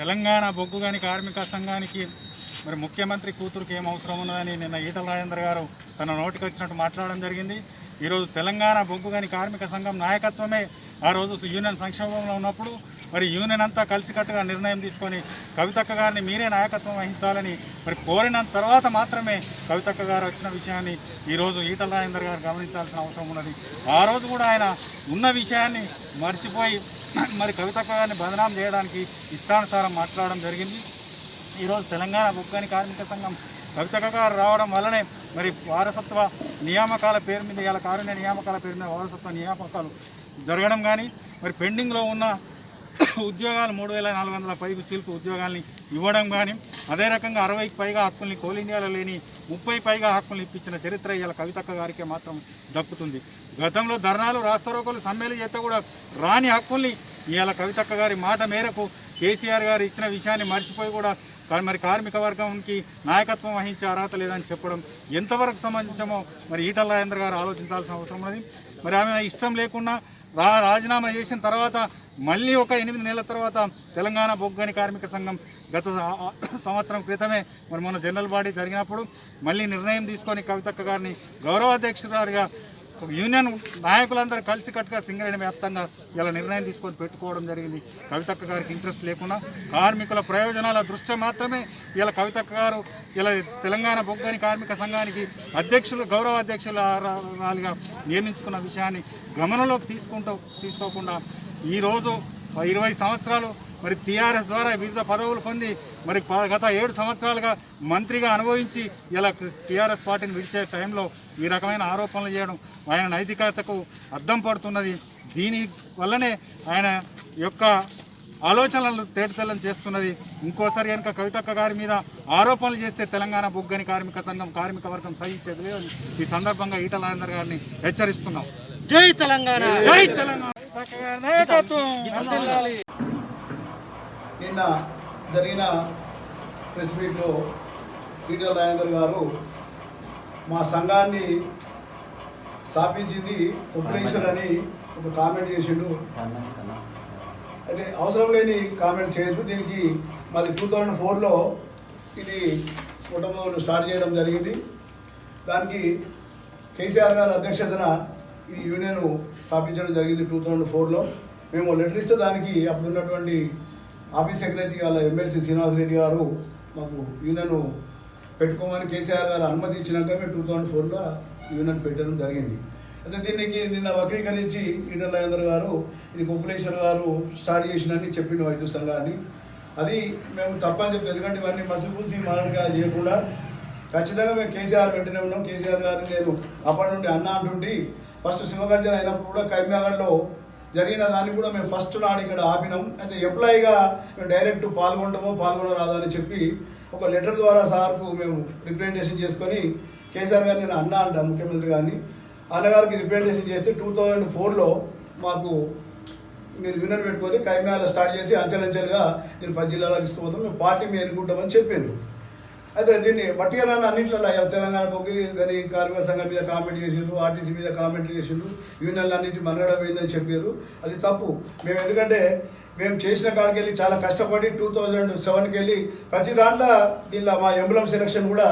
తెలంగాణ బొగ్గు కానీ కార్మిక సంఘానికి మరి ముఖ్యమంత్రి కూతురుకి ఏం అవసరం ఉన్నదని నిన్న ఈటల రాజేందర్ గారు తన నోటికి వచ్చినట్టు మాట్లాడడం జరిగింది. ఈరోజు తెలంగాణ బొగ్గు కానీ కార్మిక సంఘం నాయకత్వమే ఆ రోజు యూనియన్ సంక్షోభంలో ఉన్నప్పుడు మరి యూనియన్ అంతా కలిసికట్టుగా నిర్ణయం తీసుకొని కవితక్క గారిని మీరే నాయకత్వం వహించాలని మరి కోరిన తర్వాత మాత్రమే కవితక్క గారు వచ్చిన విషయాన్ని ఈరోజు ఈటల రాజేందర్ గారు గమనించాల్సిన అవసరం ఉన్నది. ఆ రోజు కూడా ఆయన ఉన్న విషయాన్ని మర్చిపోయి మరి కవితక్క గారిని బదనాం చేయడానికి ఇష్టానుసారం మాట్లాడడం జరిగింది. ఈరోజు తెలంగాణ బొక్కని కార్మిక సంఘం కవితక గారు రావడం వల్లనే మరి వారసత్వ నియామకాల పేరు మీద ఇలా కారుణ్య నియామకాల పేరు మీద వారసత్వ నియామకాలు జరగడం కానీ మరి పెండింగ్లో ఉన్న ఉద్యోగాలు మూడు వేల నాలుగు వందల పైకి చిలుపు ఉద్యోగాల్ని ఇవ్వడం కానీ అదే రకంగా అరవైకి పైగా హక్కుల్ని కోల్ ఇండియాలో లేని ముప్పై పైగా హక్కుల్ని ఇప్పించిన చరిత్ర ఇవాళ కవితక్క గారికే మాత్రం దక్కుతుంది. గతంలో ధర్నాలు రాస్తారోకలు సమ్మెలు చేస్తే కూడా రాని హక్కుల్ని ఇవాళ కవితక్క గారి మాట మేరకు కేసీఆర్ గారు ఇచ్చిన విషయాన్ని మర్చిపోయి కూడా మరి కార్మిక వర్గంకి నాయకత్వం వహించే అర్హత లేదని చెప్పడం ఎంతవరకు సంబంధించమో మరి ఈటల రాజేంద్ర గారు ఆలోచించాల్సిన అవసరం ఉన్నది. మరి ఆమె ఇష్టం లేకుండా రాజీనామా చేసిన తర్వాత మళ్ళీ ఒక ఎనిమిది నెలల తర్వాత తెలంగాణ బొగ్గని కార్మిక సంఘం గత సంవత్సరం క్రితమే మరి మన జనరల్ బాడీ జరిగినప్పుడు మళ్ళీ నిర్ణయం తీసుకొని కవితక్క గారిని గౌరవాధ్యక్షురాలుగా యూనియన్ నాయకులందరూ కలిసికట్టుగా సింగరేణి వ్యాప్తంగా ఇలా నిర్ణయం తీసుకొని పెట్టుకోవడం జరిగింది. కవితక్క గారికి ఇంట్రెస్ట్ లేకుండా కార్మికుల ప్రయోజనాల దృష్ట్యా మాత్రమే ఇలా కవితక్క గారు ఇలా తెలంగాణ బొగ్గని కార్మిక సంఘానికి అధ్యక్షులు గౌరవ అధ్యక్షులుగా నియమించుకున్న విషయాన్ని గమనంలోకి తీసుకుంటూ తీసుకోకుండా ఈరోజు ఇరవై సంవత్సరాలు మరి టీఆర్ఎస్ ద్వారా వివిధ పదవులు పొంది మరి గత ఏడు సంవత్సరాలుగా మంత్రిగా అనుభవించి ఇలా టీఆర్ఎస్ పార్టీని విడిచే టైంలో ఈ రకమైన ఆరోపణలు చేయడం ఆయన నైతికతకు అద్దం పడుతున్నది. దీని వల్లనే ఆయన యొక్క ఆలోచనలను తేటతెల్లం చేస్తున్నది. ఇంకోసారి కనుక కవితక్క గారి మీద ఆరోపణలు చేస్తే తెలంగాణ బొగ్గని కార్మిక సంఘం కార్మిక వర్గం సహించేది లేదని ఈ సందర్భంగా ఈటల రాజేందర్ గారిని హెచ్చరిస్తున్నాం. జై తెలంగాణ! జై తెలంగాణ! నాయకత్వం. నిన్న జరిగిన ప్రెస్ మీట్లో ఈటల రాజేందర్ గారు మా సంఘాన్ని స్థాపించింది కుప్పలేశ్వర్ అని ఒక కామెంట్ చేసిండు. అయితే అవసరం లేని కామెంట్ చేయొద్దు. దీనికి మాది టూ థౌజండ్ ఫోర్లో ఇది కుటుంబంలో స్టార్ట్ చేయడం జరిగింది. దానికి కేసీఆర్ గారి అధ్యక్షతన ఈ యూనియన్ స్థాపించడం జరిగింది టూ థౌజండ్ ఫోర్లో. మేము లెటర్ ఇస్తే దానికి అప్పుడున్నటువంటి ఆఫీస్ సెక్రటరీ వాళ్ళ ఎమ్మెల్సీ శ్రీనివాసరెడ్డి గారు మాకు యూనియన్ పెట్టుకోమని కేసీఆర్ గారు అనుమతి ఇచ్చినాక మేము టూ థౌజండ్ ఫోర్లో యూనియన్ పెట్టడం జరిగింది. అయితే దీనికి నిన్న వక్రీకరించి ఈటల రాజేందర్ గారు ఇది కుప్పలేశ్వర్ గారు స్టార్ట్ చేసినని చెప్పిండు వైద్య సంఘాన్ని. అది మేము తప్పని చెప్తాం ఎందుకంటే ఇవన్నీ మసిపూసి మారడిగా చేయకుండా ఖచ్చితంగా మేము కేసీఆర్ వెంటనే ఉన్నాం. కేసీఆర్ గారిని నేను అప్పటి నుండి అన్న అంటుండి ఫస్ట్ సింహగర్జన అయినప్పుడు కూడా కరీంనగర్లో జరిగిన దాన్ని కూడా మేము ఫస్ట్ నాడు ఇక్కడ ఆపినాం. అయితే ఎంప్లాయీగా మేము డైరెక్ట్ పాల్గొనడమో పాల్గొనరాదా అని చెప్పి ఒక లెటర్ ద్వారా సార్కు మేము రిప్రజెంటేషన్ చేసుకొని కేసీఆర్ గారిని నేను అన్న అంట ముఖ్యమంత్రి గారిని. అన్నగారికి రిప్రజెంటేషన్ చేస్తే టూ థౌజండ్ ఫోర్లో మాకు మీరు యూనియన్ పెట్టుకొని కైమ్యాలు స్టార్ట్ చేసి అంచెలంచెలుగా నేను పది జిల్లాలో తీసుకుపోతాం. మేము పార్టీ మేము ఎన్నుకుంటామని చెప్పింది అయితే దీన్ని బట్టిగా అన్నింటిలో తెలంగాణ పొగ్గి కానీ కార్మిక సంఘం మీద కామెంట్ చేసిండ్రు ఆర్టీసీ మీద కామెంట్ చేసిండ్రు యూనియన్లు అన్నింటి మనగడ పోయిందని చెప్పారు అది తప్పు. మేము ఎందుకంటే మేము చేసిన కాడికి వెళ్ళి చాలా కష్టపడి టూ థౌజండ్ సెవెన్కి వెళ్ళి ప్రతి దాంట్లో ఇలా మా ఎంబులం సెలక్షన్ కూడా